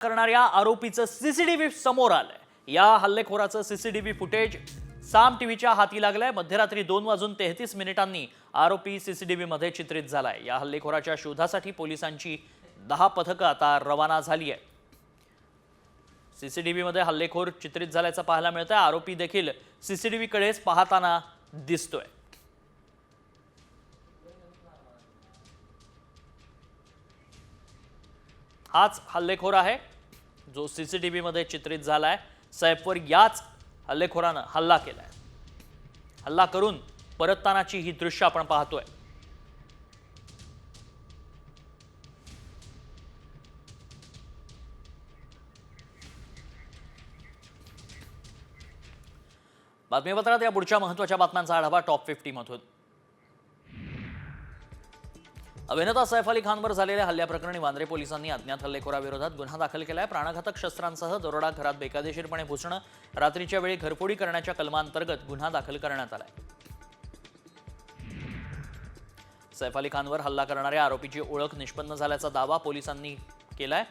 करणाऱ्या आरोपीचं सीसीटीव्ही समोर आलंय. या हल्लेखोराचं सीसीटीव्ही फुटेज साम टीव्हीच्या हाती लागलंय. मध्यरात्री दोन वाजून तेहतीस मिनिटांनी आरोपी सीसीटीव्ही मध्ये चित्रित झालाय. या हल्लेखोराच्या शोधासाठी पोलिसांची दहा पथकं आता रवाना झाली आहे सीसीटीव्ही मध्ये हल्लेखोर चित्रित झाल्याचं पाहायला मिळतंय. आरोपी देखील सीसीटीव्ही कडेच पाहताना दिसतोय. हाच हल्लेखोर आहे. जो सीसीटीव्ही मध्ये चित्रित झालाय सैफवर याच हल्लेखोरानं हल्ला केला आहे हल्ला करून परततानाची ही दृश्य आपण पाहतोय. बातमीपत्रात या पुढच्या महत्त्वाच्या बातम्यांचा आढावा टॉप फिफ्टीमधून. अभिनेता सैफ अली खानवर झालेल्या हल्ल्याप्रकरणी वांद्रे पोलिसांनी अज्ञात हल्लेखोराविरोधात गुन्हा दाखल केलाय. प्राणघातक शस्त्रांसह दरोडा घरात बेकायदेशीरपणे घुसणं रात्रीच्या वेळी घरफोडी करण्याच्या कलमांतर्गत गुन्हा दाखल करण्यात आलाय. सैफ अली खानवर हल्ला करणाऱ्या आरोपीची ओळख निष्पन्न झाल्याचा दावा पोलिसांनी केलाय.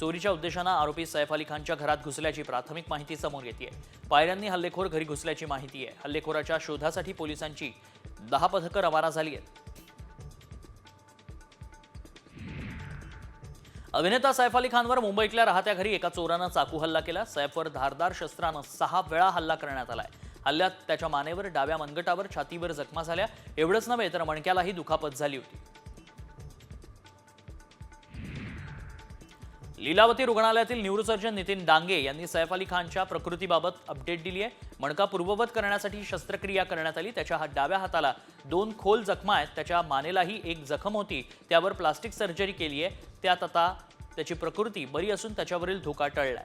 चोरीच्या उद्देशानं आरोपी सैफ अली खानच्या घरात घुसल्याची प्राथमिक माहिती समोर येते पायऱ्यांनी हल्लेखोर घरी घुसल्याची माहिती आहे. हल्लेखोराच्या शोधासाठी पोलिसांची दहा पथकं रवाना झाली आहेत. अभिनेता सैफ अली खानवर मुंबईतल्या राहत्या घरी एका चोरानं चाकू हल्ला केला. सैफवर धारदार शस्त्रानं सहा वेळा हल्ला करण्यात आलाय. हल्ल्यात त्याच्या मानेवर डाव्या मनगटावर छातीवर जखमा झाल्या. एवढंच नव्हे तर मणक्यालाही दुखापत झाली होती. लीलावती रुग्णालयातील न्यूरोसर्जन नितीन डांगे यांनी सैफ अली खानच्या प्रकृतीबाबत अपडेट दिली आहे मणका पूर्ववत करण्यासाठी शस्त्रक्रिया करण्यात आली. त्याच्या हा- डाव्या हाताला दोन खोल जखमा आहेत. त्याच्या मानेलाही एक जखम होती. त्यावर प्लास्टिक सर्जरी केली आहे त्यात आता त्याची प्रकृती बरी असून त्याच्यावरील धोका टळलाय.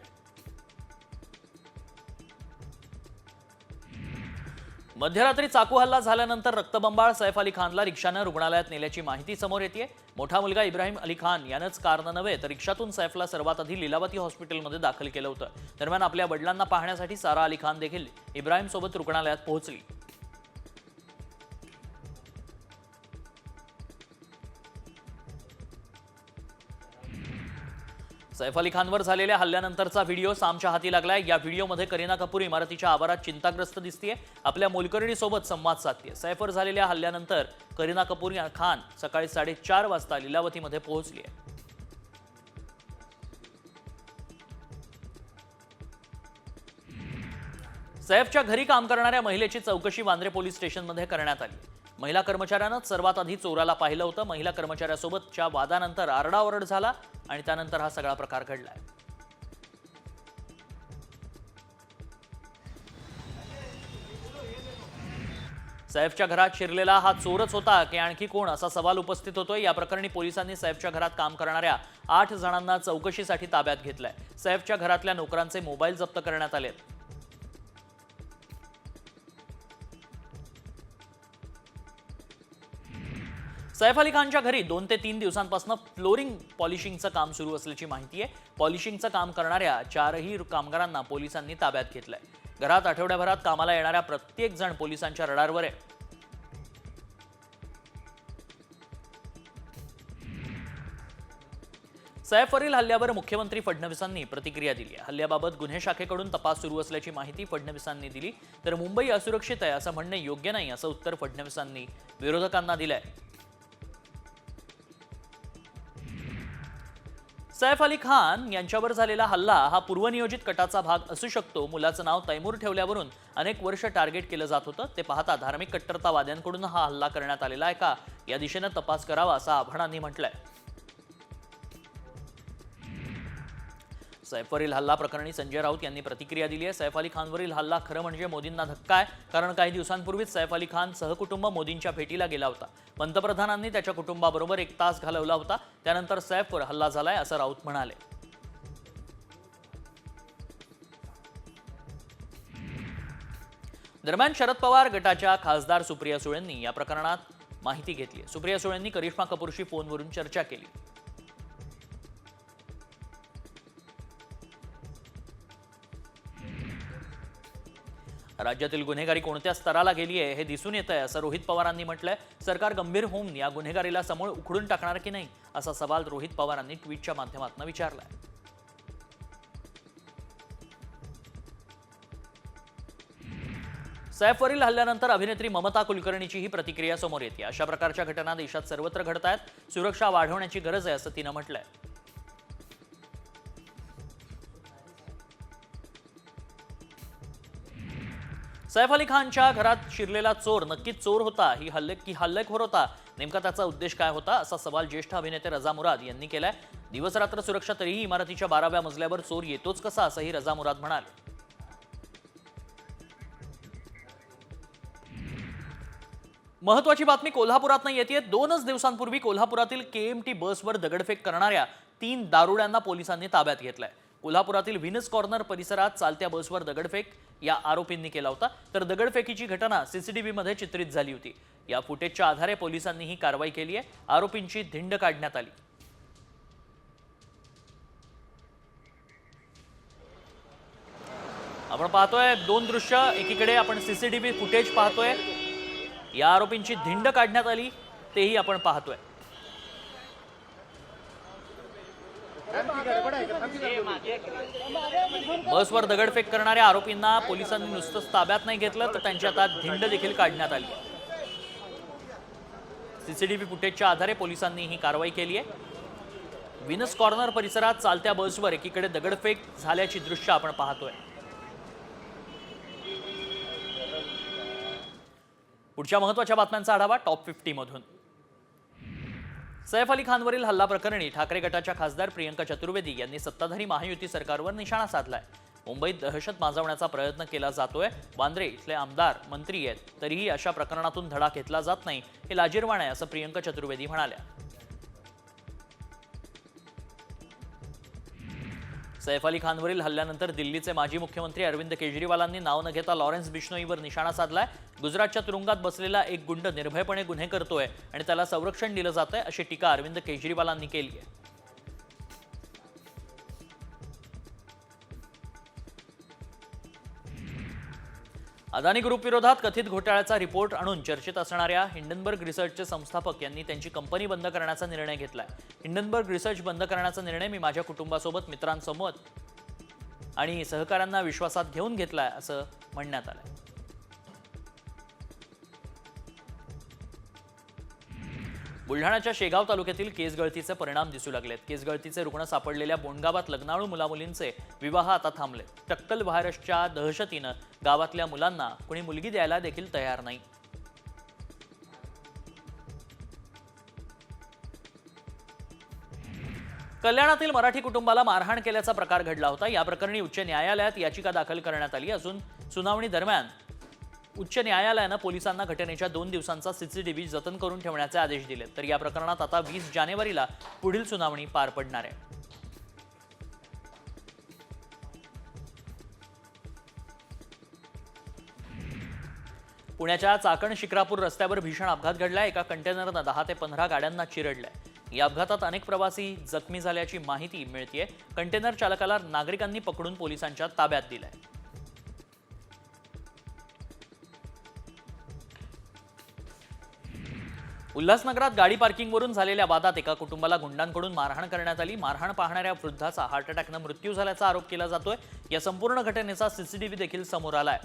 मध्यरात्री चाकू हल्ला झाल्यानंतर रक्तबंबाळ सैफ अली खानला रिक्षानं रुग्णालयात नेल्याची माहिती समोर येते मोठा मुलगा इब्राहिम अली खान यानंच कारनं नव्हे तर रिक्षातून सैफला सर्वात आधी लिलावती हॉस्पिटलमध्ये दाखल केलं होतं. दरम्यान आपल्या वडिलांना पाहण्यासाठी सारा अली खान देखील इब्राहिमसोबत रुग्णालयात पोहोचली. सैफ अली खानवर झालेल्या हल्ल्यानंतरचा व्हिडिओ सामच्या हाती लागलाय. या व्हिडिओमध्ये करीना कपूर इमारतीच्या आवारात चिंताग्रस्त दिसतीये. आपल्या मोलकर्णी सोबत संवाद साधते सैफवर झालेल्या हल्ल्यानंतर करीना कपूर या खान सकाळी साडेचार वाजता लिलावतीमध्ये पोहोचली आहे सैफच्या घरी काम करणाऱ्या महिलेची चौकशी वांद्रे पोलीस स्टेशनमध्ये करण्यात आली. महिला कर्मचाऱ्यानं सर्वात आधी चोराला पाहिलं होतं. महिला कर्मचाऱ्यासोबतच्या वादानंतर आरडाओरड झाला. आणि त्यानंतर हा सगळा प्रकार घडलाय. सैफच्या घरात शिरलेला हा चोरच होता की आणखी कोण? असा सवाल उपस्थित होतोय. या प्रकरणी पोलिसांनी सैफच्या घरात काम करणाऱ्या आठ जणांना चौकशीसाठी ताब्यात घेतलंय. सैफच्या घरातल्या नोकरांचे मोबाईल जप्त करण्यात आलेत. सैफ अली खानच्या घरी दोन ते तीन दिवसांपासून फ्लोरिंग पॉलिशिंगचं काम सुरू असल्याची माहिती आहे. पॉलिशिंगचं काम करणाऱ्या चारही कामगारांना पोलिसांनी ताब्यात घेतलंय. घरात आठवड्याभरात कामाला येणाऱ्या प्रत्येक जण पोलिसांच्या रडारवर आहे. सैफवरील हल्ल्यावर मुख्यमंत्री फडणवीसांनी प्रतिक्रिया दिली हल्ल्याबाबत गुन्हे शाखेकडून तपास सुरू असल्याची माहिती फडणवीसांनी दिली. तर मुंबई असुरक्षित आहे असं म्हणणे योग्य नाही असं उत्तर फडणवीसांनी विरोधकांना दिलंय. सैफ अली खान यांच्यावर झालेला हल्ला हा पूर्वनियोजित कटाचा भाग असू शकतो. मुलाचं नाव तैमूर ठेवल्यावरून अनेक वर्ष टार्गेट केलं जात होतं. ते पाहता धार्मिक कट्टरतावाद्यांकडून हा हल्ला करण्यात आलेला आहे का? या दिशेनं तपास करावा असं आव्हानांनी म्हटलंय. सैफवरील हल्ला प्रकरणी संजय राऊत यांनी प्रतिक्रिया दिली आहे. सैफ अली खानवरील हल्ला खरं म्हणजे मोदींना धक्का आहे कारण काही दिवसांपूर्वीच सैफ अली खान सहकुटुंब मोदींच्या भेटीला गेला होता. पंतप्रधानांनी त्याच्या कुटुंबाबरोबर एक तास घालवला होता. त्यानंतर सैफवर हल्ला झालाय असं राऊत म्हणाले. दरम्यान शरद पवार गटाच्या खासदार सुप्रिया सुळेंनी या प्रकरणात माहिती घेतली सुप्रिया सुळेंनी करिश्मा कपूरशी फोनवरून चर्चा केली. राज्यातील गुन्हेगारी कोणत्या स्तराला गेली आहे हे दिसून येत आहे असं रोहित पवारांनी म्हटलंय. सरकार गंभीर होऊन या गुन्हेगारीला समोर उखडून टाकणार की नाही असा सवाल रोहित पवारांनी ट्विटच्या माध्यमातून विचारलाय. सैफवरील हल्ल्यानंतर अभिनेत्री ममता कुलकर्णीची ही प्रतिक्रिया समोर येते. अशा प्रकारच्या घटना देशात सर्वत्र घडत आहेत सुरक्षा वाढवण्याची गरज आहे असं तिनं म्हटलंय. सैफ अली खानच्या घरात शिरलेला चोर नक्कीच चोर होता ही हल्ले की हल्लेखोर होता नेमका त्याचा उद्देश काय होता असा सवाल ज्येष्ठ अभिनेते रजा मुराद यांनी केलाय. दिवस रात्र सुरक्षा तरीही इमारतीच्या बाराव्या मजल्यावर चोर येतोच कसा असंही रजा मुराद म्हणाले. महत्वाची बातमी कोल्हापुरात येते दोनच दिवसांपूर्वी कोल्हापुरातील केएमटी बसवर दगडफेक करणाऱ्या तीन दारुड्यांना पोलिसांनी ताब्यात घेतलाय. कोल्हापुरातील व्हिनस कॉर्नर परिसरात चालत्या बसवर दगडफेक या आरोपींनी केला होता. तर दगडफेकीची घटना सीसीटीव्हीमध्ये चित्रित झाली होती. या फुटेजच्या आधारे पोलिसांनी ही कारवाई केली आहे. आरोपींची धिंड काढण्यात आली. आपण पाहतोय दोन दृश्य. एकीकडे आपण सीसीटीव्ही फुटेज पाहतोय. या आरोपींची धिंड काढण्यात आली. तेही आपण पाहतोय. बसवर दगडफेक करणाऱ्या आरोपींना पोलिसांनी नुसतंच ताब्यात नाही घेतलं तर त्यांची आता धिंड देखील काढण्यात आली सीसीटीव्ही फुटेजच्या आधारे पोलिसांनी ही कारवाई केली आहे. विनस कॉर्नर परिसरात चालत्या बसवर एकीकडे दगडफेक झाल्याची दृश्य आपण पाहतोय. पुढच्या महत्त्वाच्या बातम्यांचा आढावा टॉप फिफ्टी मधून सैफ अली खानवरील हल्ला प्रकरणी ठाकरे गटाच्या खासदार प्रियंका चतुर्वेदी यांनी सत्ताधारी महायुती सरकारवर निशाणा साधलाय. मुंबईत दहशत माजवण्याचा प्रयत्न केला जातोय. वांद्रे इथले आमदार मंत्री आहेत तरीही अशा प्रकरणातून धडा घेतला जात नाही हे लाजीरवाण आहे असं प्रियंका चतुर्वेदी म्हणाल्या. सैफ अली खानवरील हल्ल्यानंतर दिल्लीचे माजी मुख्यमंत्री अरविंद केजरीवालांनी नाव न घेता लॉरेन्स बिश्नोईवर निशाणा साधलाय. गुजरातच्या तुरुंगात बसलेला एक गुंड निर्भयपणे गुन्हे करतोय आणि त्याला संरक्षण दिलं जातंय अशी टीका अरविंद केजरीवालांनी केली आहे अदानी ग्रुप विरोधात कथित घोटाळ्याचा रिपोर्ट आणून चर्चेत असणाऱ्या हिंडनबर्ग रिसर्चचे संस्थापक यांनी त्यांची कंपनी बंद करण्याचा निर्णय घेतलाय. हिंडनबर्ग रिसर्च बंद करण्याचा निर्णय मी माझ्या कुटुंबासोबत मित्रांसमोर आणि सहकाऱ्यांना विश्वासात घेऊन घेतलाय असं म्हणण्यात आलंय. बुलढाण्याच्या शेगाव तालुक्यातील केस गळतीचे परिणाम दिसू लागलेत. केस गळतीचे रुग्ण सापडलेल्या बोंडगावात लग्नाळू मुलामुलींचे विवाह आता थांबले टक्कल व्हायरसच्या दहशतीनं गावातल्या मुलांना कुणी मुलगी द्यायला देखील तयार नाही. कल्याणातील मराठी कुटुंबाला मारहाण केल्याचा प्रकार घडला होता. या प्रकरणी उच्च न्यायालयात याचिका दाखल करण्यात आली असून सुनावणी दरम्यान उच्च न्यायालयानं पोलिसांना घटनेच्या दोन दिवसांचा सीसीटीव्ही जतन करून ठेवण्याचे आदेश दिले. तर या प्रकरणात आता वीस जानेवारीला पुढील सुनावणी पार पडणार आहे. पुण्याच्या चाकण शिक्रापूर रस्त्यावर भीषण अपघात घडलाय. एका कंटेनरनं दहा ते पंधरा गाड्यांना चिरडलंय. या अपघातात अनेक प्रवासी जखमी झाल्याची माहिती मिळतीये. कंटेनर चालकाला नागरिकांनी पकडून पोलिसांच्या ताब्यात दिलंय. उल्हासनगरात गाडी पार्किंगवरून झालेल्या वादात एका कुटुंबाला गुंडांकडून मारहाण करण्यात आली. मारहाण पाहणाऱ्या वृद्धाचा हार्ट अटॅकनं मृत्यू झाल्याचा आरोप केला जातोय. या संपूर्ण घटनेचा सीसीटीव्ही देखील समोर आलाय.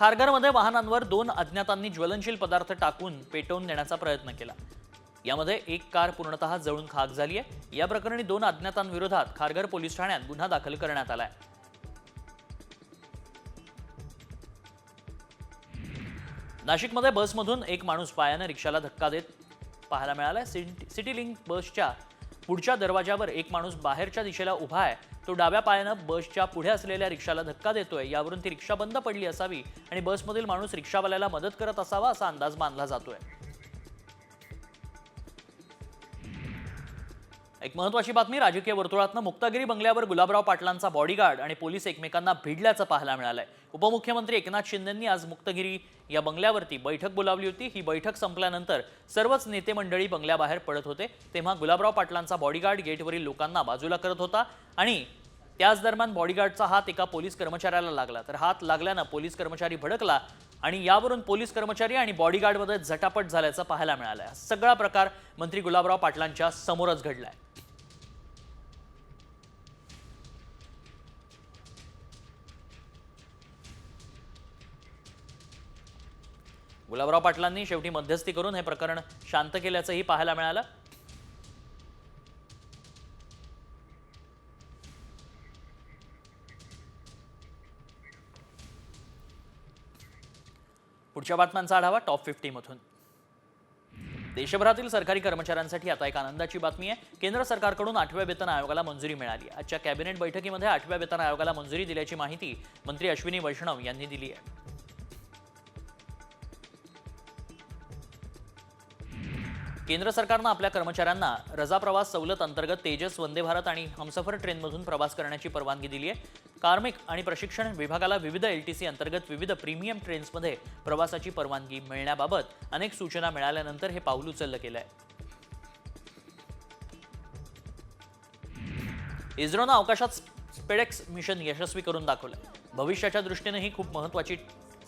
खारघरमध्ये वाहनांवर दोन अज्ञातांनी ज्वलनशील पदार्थ टाकून पेटवून देण्याचा प्रयत्न केला. यामध्ये एक कार पूर्णतः जळून खाक झाली आहे. या प्रकरणी दोन अज्ञातांविरोधात खारघर पोलीस ठाण्यात गुन्हा दाखल करण्यात आलाय नाशिकमध्ये बसमधून एक माणूस पायानं रिक्षाला धक्का देत पाहायला मिळालाय सिटी सिटी लिंक बसच्या पुढच्या दरवाजावर एक माणूस बाहेरच्या दिशेला उभा आहे. तो डाव्या पायानं बसच्या पुढे असलेल्या रिक्षाला धक्का देतोय. यावरून ती रिक्षा बंद पडली असावी आणि बसमधील माणूस रिक्षावाल्याला मदत करत असावा असा अंदाज बांधला जातोय. एक महत्वाची बातमी राजकीय वर्तुळातनं मुक्तागिरी बंगल्यावर गुलाबराव पाटलांचा बॉडीगार्ड आणि पोलीस एकमेकांना भिडल्याचं पाहायला मिळालंय. उपमुख्यमंत्री एकनाथ शिंदेंनी आज मुक्तगिरी या बंगल्यावरती बैठक बोलावली होती. ही बैठक संपल्यानंतर सर्वच नेते मंडळी बंगल्याबाहेर पडत होते. तेव्हा गुलाबराव पाटलांचा बॉडीगार्ड गेटवरील लोकांना बाजूला करत होता आणि त्याच दरम्यान बॉडीगार्डचा हात एका पोलीस कर्मचाऱ्याला लागला. तर हात लागल्यानं पोलीस कर्मचारी भडकला. आणि यावरून पोलीस कर्मचारी आणि बॉडीगार्डमध्ये झटापट झाल्याचं पाहायला मिळालं आहे सगळा प्रकार मंत्री गुलाबराव पाटलांच्या समोरच घडलाय. गुलाबराव पाटलांनी शेवटी मध्यस्थी करून हे प्रकरण शांत केल्याचंही पाहायला मिळालं. पुढच्या बातम्यांचा आढावा टॉप फिफ्टी मधून. देशभरातील सरकारी कर्मचाऱ्यांसाठी आता एक आनंदाची बातमी आहे. केंद्र सरकारकडून आठव्या वेतन आयोगाला मंजुरी मिळाली. आजच्या कॅबिनेट बैठकीमध्ये आठव्या वेतन आयोगाला मंजुरी दिल्याची माहिती मंत्री अश्विनी वैष्णव यांनी दिली आहे. केंद्र सरकारनं आपल्या कर्मचाऱ्यांना रजा प्रवास सवलत अंतर्गत तेजस वंदे भारत आणि हमसफर ट्रेनमधून प्रवास करण्याची परवानगी दिली आहे. कार्मिक आणि प्रशिक्षण विभागाला विविध एल टी सी अंतर्गत विविध प्रीमियम ट्रेन्समध्ये प्रवासाची परवानगी मिळण्याबाबत अनेक सूचना मिळाल्यानंतर हे पाऊल उचललं गेलं आहे इस्रोनं अवकाशात स्पेडेक्स मिशन यशस्वी करून दाखवलं. भविष्याच्या दृष्टीनं ही खूप महत्त्वाची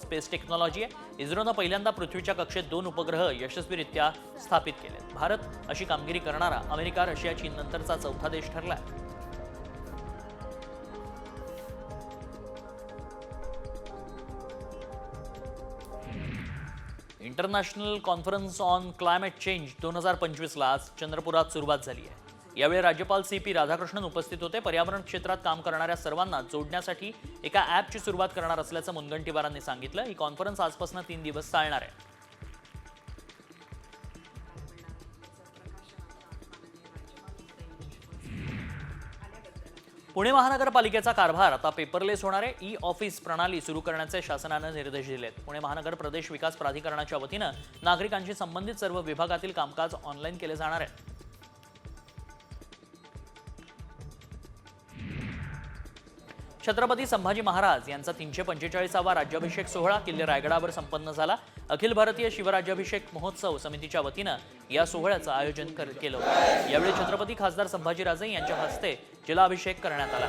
स्पेस टेक्नॉलॉजी आहे. इस्रोनं पहिल्यांदा पृथ्वीच्या कक्षेत दोन उपग्रह यशस्वीरित्या स्थापित केले भारत अशी कामगिरी करणारा अमेरिका रशिया चीन नंतरचा चौथा देश ठरला आहे international conference on climate change दोन हजार पंचवीसला आज चंद्रपुरात सुरुवात झाली आहे. यावेळी राज्यपाल सी पी राधाकृष्णन उपस्थित होते. पर्यावरण क्षेत्रात काम करणाऱ्या सर्वांना जोडण्यासाठी एका ॲपची सुरुवात करणार असल्याचं मुनगंटीवारांनी सांगितलं. ही कॉन्फरन्स आजपासून तीन दिवस चालणार आहे. पुणे महानगरपालिकेचा कारभार आता पेपरलेस होणार आहे. ई ऑफिस प्रणाली सुरू करण्याचे शासनानं निर्देश दिलेत. पुणे महानगर प्रदेश विकास प्राधिकरणाच्या वतीनं नागरिकांशी संबंधित सर्व विभागातील कामकाज ऑनलाईन केले जाणार आहे. छत्रपती संभाजी महाराज यांचा तीनशे पंचेचाळीसावा राज्याभिषेक सोहळा किल्ले रायगडावर संपन्न झाला. अखिल भारतीय शिवराज्याभिषेक महोत्सव समितीच्या वतीनं या सोहळ्याचं आयोजन केलं होतं. यावेळी छत्रपती खासदार संभाजीराजे यांच्या हस्ते जलाभिषेक करण्यात आला.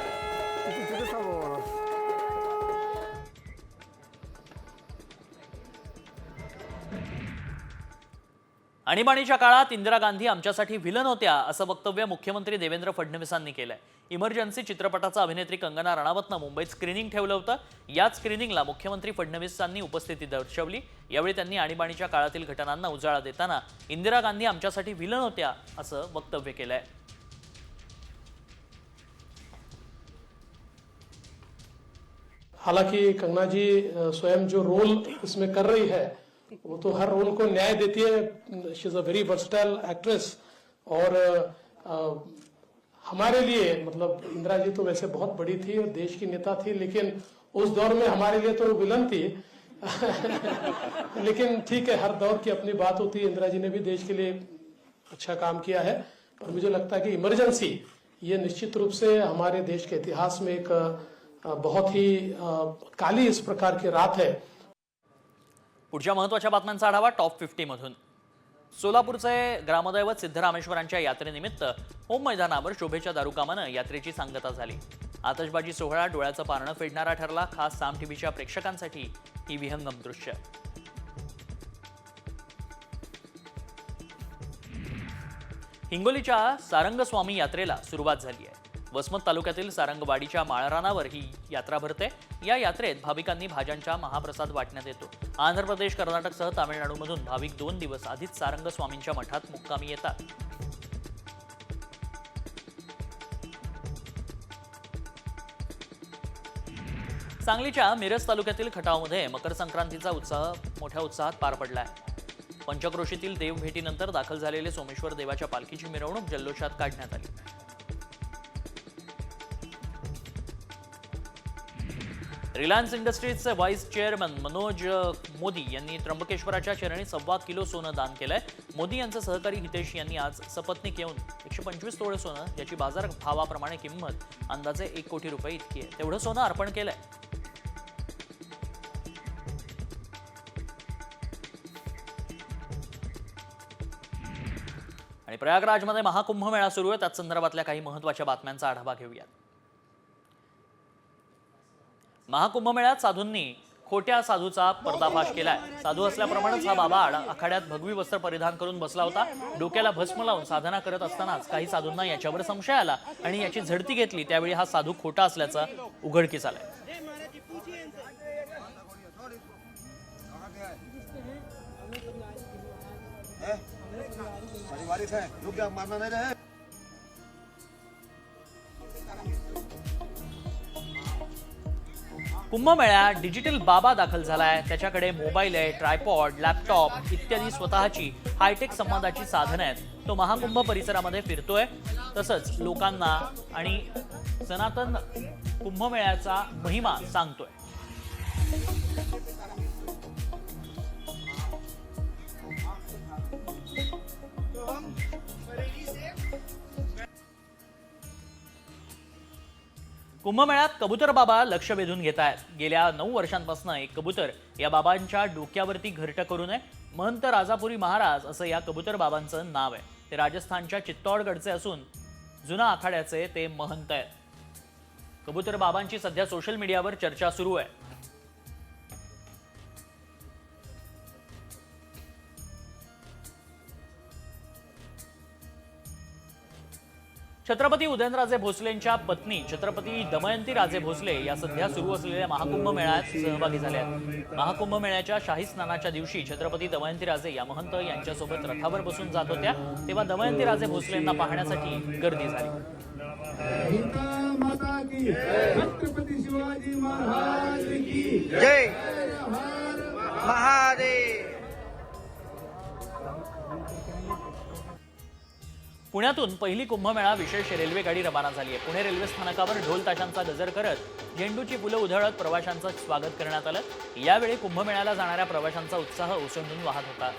आणीबाणीच्या काळात इंदिरा गांधी आमच्यासाठी व्हिलन होत्या असं वक्तव्य मुख्यमंत्री देवेंद्र फडणवीसांनी केलंय. इमर्जन्सी चित्रपटाचा अभिनेत्री कंगना राणावतनं मुंबईत स्क्रीनिंग ठेवलं होतं. याच स्क्रीनिंगला मुख्यमंत्री फडणवीसांनी उपस्थिती दर्शवली. यावेळी त्यांनी आणीबाणीच्या काळातील घटनांना उजाळा देताना इंदिरा गांधी आमच्यासाठी व्हिलन होत्या असं वक्तव्य केलंय. हालांकि कंगना जी स्वयं जो रोल इसमें कर रही है वो तो हर रोल को न्याय देती है। She is a very versatile actress और अ, हमारे लिए मतलब इंदिरा जी तो वैसे बहुत बड़ी थी और देश की नेता थी लेकिन उस दौर में हमारे लिए तो विलन थी। लेकिन ठीक है हर दौर की अपनी बात होती है। इंदिरा जी ने भी देश के लिए अच्छा काम किया है। पर मुझे लगता है कि इमरजेंसी ये निश्चित रूप से हमारे देश के इतिहास में एक बहुत ही काली इस प्रकार की रात है। पुढच्या महत्त्वाच्या बातम्यांचा आढावा टॉप फिफ्टी मधून सोलापूरचे ग्रामदैवत सिद्धरामेश्वरांच्या यात्रेनिमित्त होम मैदानावर शोभेच्या दारुकामानं यात्रेची सांगता झाली. आतषबाजी सोहळा डोळ्याचं पारणं फेडणारा ठरला खास साम टीव्हीच्या प्रेक्षकांसाठी ही विहंगम दृश्य. हिंगोलीच्या सारंगस्वामी यात्रेला सुरुवात झाली आहे. वसमत तालुक्यातील सारंगवाडीच्या माळरानावर ही यात्रा भरते. या यात्रेत भाविकांनी भाज्यांच्या महाप्रसाद वाटण्यात येतो. आंध्र प्रदेश कर्नाटकसह तामिळनाडूमधून भाविक दोन दिवस आधीच सारंगस्वामींच्या मठात मुक्कामी येतात. सांगलीच्या मिरज तालुक्यातील खटावमध्ये मकर संक्रांतीचा उत्साह मोठ्या उत्साहात पार पडला आहे पंचक्रोशीतील देव भेटीनंतर दाखल झालेले सोमेश्वर देवाच्या पालखीची मिरवणूक जल्लोषात काढण्यात आली. रिलायन्स इंडस्ट्रीजचे व्हाईस चेअरमन मनोज मोदी यांनी त्र्यंबकेश्वराच्या चरणी सव्वा किलो सोनं दान केलंय. मोदी यांचे सहकारी हितेश यांनी आज सपत्नीक येऊन एकशे पंचवीस तोळे सोनं याची बाजार भावाप्रमाणे किंमत अंदाजे एक कोटी रुपये इतकी आहे. तेवढं सोनं अर्पण केलंय. आणि प्रयागराजमध्ये महाकुंभ मेळा सुरू आहे. त्याच संदर्भातल्या काही महत्त्वाच्या बातम्यांचा आढावा घेऊयात. महाकुंभमेळ्यात साधूंनी खोट्या साधूचा पर्दाफाश केलाय. साधू असल्याप्रमाणेच हा बाबा आखाड्यात भगवी वस्त्र परिधान करून बसला होता. डोक्याला भस्म लावून साधना करत असतानाच काही साधूंना याच्यावर संशय आला आणि याची झडती घेतली. त्यावेळी हा साधू खोटा असल्याचा उघडकीस आलाय. मारना नहीं रहे कुंभमेळ्यात डिजिटल बाबा दाखल झालाय. त्याच्याकडे मोबाईल आहे ट्रायपॉड लॅपटॉप इत्यादी स्वतःची हायटेक संवादाची साधनं आहेत. तो महाकुंभ परिसरामध्ये फिरतोय. तसंच लोकांना आणि सनातन कुंभमेळ्याचा महिमा सांगतोय. कुंभमेळ्यात कबूतर बाबा लक्ष वेधून घेत आहेत. गेल्या नऊ वर्षांपासून एक कबूतर या बाबांच्या डोक्यावरती घरटं करू नये. महंत राजापुरी महाराज असं या कबूतर बाबांचं नाव आहे. ते राजस्थानच्या चित्तौडगडचे असून जुना आखाड्याचे ते महंत आहेत. कबूतर बाबांची सध्या सोशल मीडियावर चर्चा सुरू आहे. छत्रपती उदयनराजे भोसलेंच्या पत्नी छत्रपती दमयंती राजे भोसले या सध्या सुरू असलेल्या महाकुंभ मेळ्यात सहभागी झाल्या आहेत. महाकुंभ मेळ्याच्या शाही स्नानाच्या दिवशी छत्रपती दमयंती राजे या महंत यांच्यासोबत रथावर बसून जात होत्या तेव्हा दमयंती राजे भोसलेंना पाहण्यासाठी गर्दी झाली. पुण्यातून पहिली कुंभमेळा विशेष रेल्वे गाडी रवाना झाली आहे. पुणे रेल्वे स्थानकावर ढोल ताशांचा गजर करत झेंडूची फुलं उधळत प्रवाशांचं स्वागत करण्यात आलं. यावेळी कुंभमेळ्याला जाणाऱ्या प्रवाशांचा उत्साह ओसंडून वाहत होता.